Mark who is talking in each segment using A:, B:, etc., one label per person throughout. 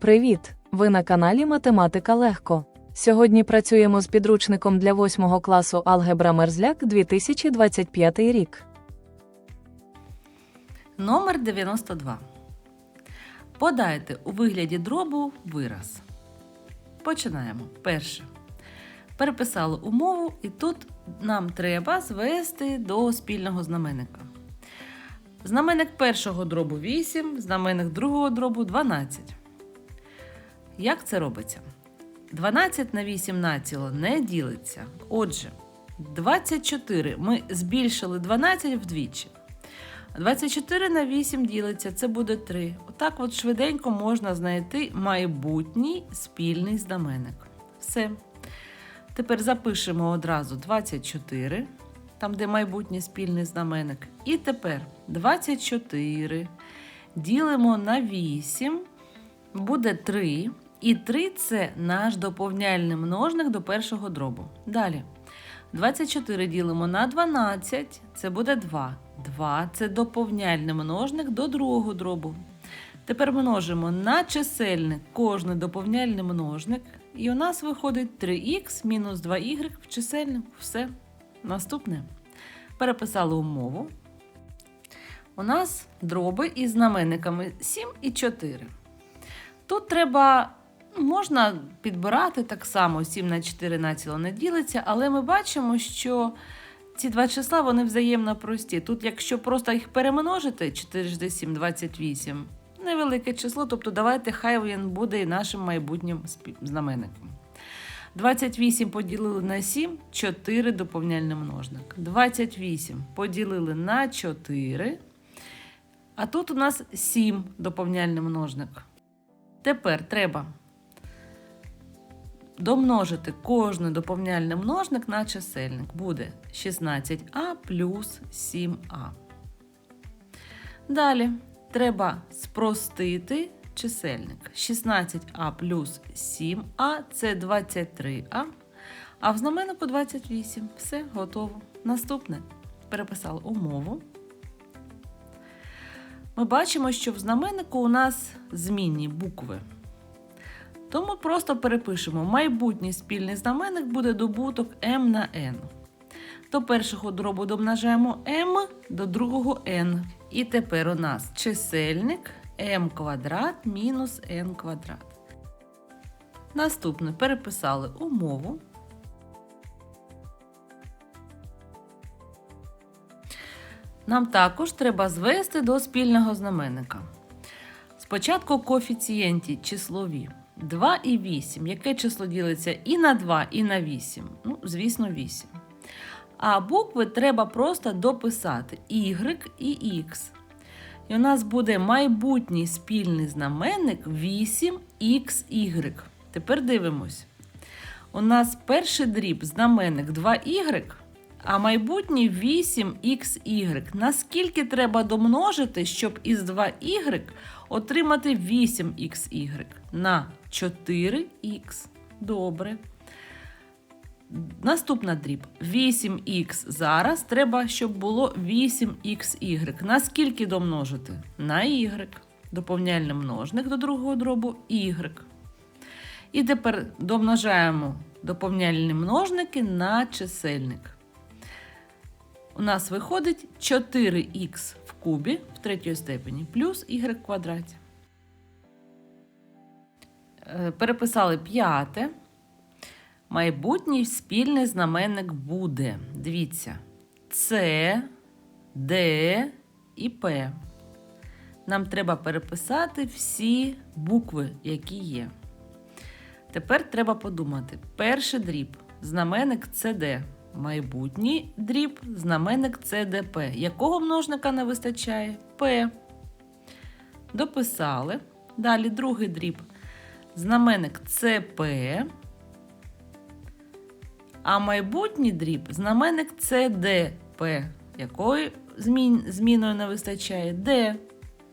A: Привіт! Ви на каналі Математика Легко. Сьогодні працюємо з підручником для 8 класу Алгебра Мерзляк 2025 рік.
B: Номер 92. Подайте у вигляді дробу вираз. Починаємо. Перше. Переписали умову, і тут нам треба звести до спільного знаменника. Знаменник першого дробу 8, знаменник другого дробу 12. Як це робиться? 12 на 8 націло не ділиться. Отже, 24 ми збільшили 12 вдвічі. 24 на 8 ділиться, це буде 3. Отак от швиденько можна знайти майбутній спільний знаменник. Все. Тепер запишемо одразу 24, там, де майбутній спільний знаменник. І тепер 24 ділимо на 8, буде 3. І 3 це наш доповняльний множник до першого дробу. Далі. 24 ділимо на 12, це буде 2. 2 це доповняльний множник до другого дробу. Тепер множимо на чисельник кожний доповняльний множник. І у нас виходить 3х мінус 2y в чисельнику. Все. Наступне. Переписали умову. У нас дроби із знаменниками 7 і 4. Тут треба можна підбирати так само 7 на 4 націло не ділиться, але ми бачимо, що ці два числа вони взаємно прості. Тут, якщо просто їх перемножити, 4 7, 28, невелике число, тобто давайте хай він буде і нашим майбутнім знаменником. 28 поділили на 7, 4 доповняльний множник. 28 поділили на 4, а тут у нас 7 доповняльний множник. Тепер треба домножити кожний доповняльний множник на чисельник. Буде 16а плюс 7а. Далі треба спростити чисельник. 16а плюс 7а це 23а, а в знаменнику 28. Все, готово. Наступне. Переписали умову. Ми бачимо, що в знаменнику у нас змінні букви. Тому просто перепишемо майбутній спільний знаменник буде добуток m на n. До першого дробу домножаємо m, до другого n. І тепер у нас чисельник m квадрат мінус n квадрат. Наступне переписали умову. Нам також треба звести до спільного знаменника. Спочатку коефіцієнті числові 2 і 8. Яке число ділиться і на 2, і на 8? Ну, звісно, 8. А букви треба просто дописати y і x. І у нас буде майбутній спільний знаменник 8xy. Тепер дивимось. У нас перший дріб знаменник 2y, а майбутній 8xy. Наскільки треба домножити, щоб із 2y отримати 8xy на 4х. Добре. Наступна дріб. 8х зараз треба, щоб було 8xy. Наскільки домножити? На y. Доповняльний множник до другого дробу y. І тепер домножаємо доповняльні множники на чисельник. У нас виходить 4х в кубі в третій степені плюс y в квадраті. Е, Переписали п'яте. Майбутній спільний знаменник буде. Дивіться, С, Д і П. Нам треба переписати всі букви, які є. Тепер треба подумати: перший дріб знаменник ЦД. Майбутній дріб знаменник ЦДП. Якого множника не вистачає? П. Дописали. Далі другий дріб. Знаменник ЦП. А майбутній дріб знаменник ЦДП. Якої змін, зміною не вистачає? Д.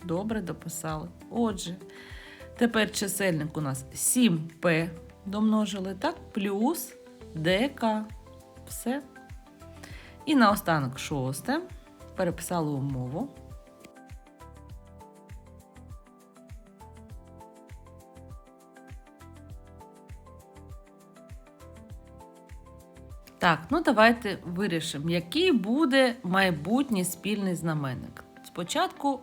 B: Добре дописали. Отже, тепер чисельник у нас 7П домножили, так? Плюс ДК все. І наостанок шосте. Переписала умову. Так, ну давайте вирішимо, який буде майбутній спільний знаменник. Спочатку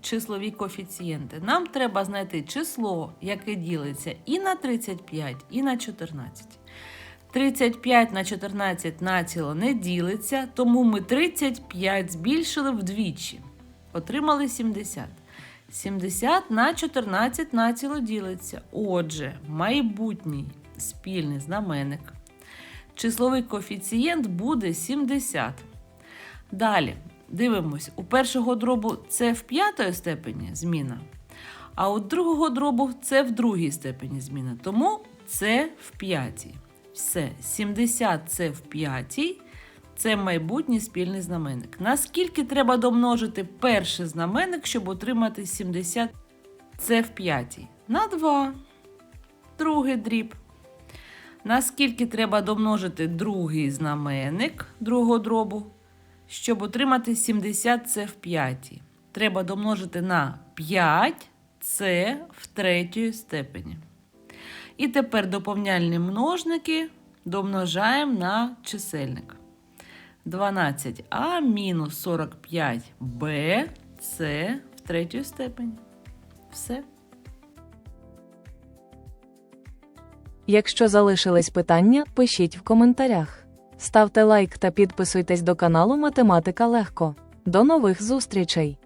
B: числові коефіцієнти. Нам треба знайти число, яке ділиться і на 35, і на 14. 35 на 14 націло не ділиться, тому ми 35 збільшили вдвічі. Отримали 70. 70 на 14 націло ділиться. Отже, майбутній спільний знаменник. Числовий коефіцієнт буде 70. Далі дивимось, у першого дробу це в п'ятої степені зміна, а у другого дробу це в другій степені зміна. Тому це в п'ятій. Все, 70 це в п'ятій. Це майбутній спільний знаменник. Наскільки треба домножити перший знаменник, щоб отримати 70 це в п'ятій? На 2. Другий дріб. Наскільки треба домножити другий знаменник другого дробу, щоб отримати 70 це в п'ятій? Треба домножити на 5 це в третій степені. І тепер доповняльні множники домножаємо на чисельник. 12а мінус 45b це в третій степені. Все.
A: Якщо залишились питання, пишіть в коментарях. Ставте лайк та підписуйтесь до каналу Математика Легко. До нових зустрічей!